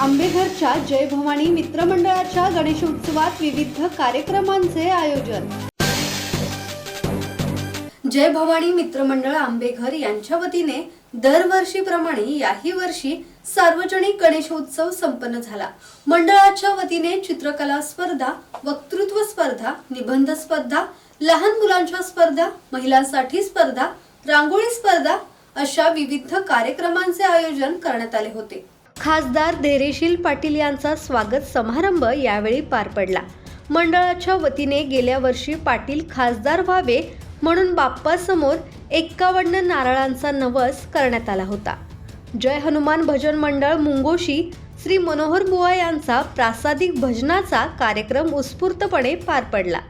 आंबेघरच्या जय भवानी मित्रमंडळाच्या गणेशोत्सवात विविध कार्यक्रमांचे आयोजन. जय भवानी मित्रमंडळ आंबेघर यांच्या वतीने दरवर्षीप्रमाणे याही वर्षी सार्वजनिक गणेशोत्सव संपन्न झाला. मंडळाच्या वतीने चित्रकला स्पर्धा वक्तृत्व स्पर्धा निबंध स्पर्धा लहान मुलांच्या स्पर्धा महिलांसाठी स्पर्धा रांगोळी स्पर्धा अशा विविध कार्यक्रमांचे आयोजन करण्यात आले होते. खासदार धैर्यशील पाटील यांचा स्वागत समारंभ यावेळी पार पडला. मंडळाच्या वतीने गेल्या वर्षी पाटील खासदार व्हावे म्हणून बाप्पासमोर एक्कावन्न नारळांचा नवस करण्यात आला होता. जय हनुमान भजन मंडळ मुंगोशी श्री मनोहर बुवा यांचा प्रासादिक भजनाचा कार्यक्रम उत्स्फूर्तपणे पार पडला.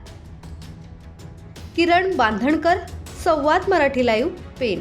किरण बांधणकर संवाद मराठी लाईव्ह पेन.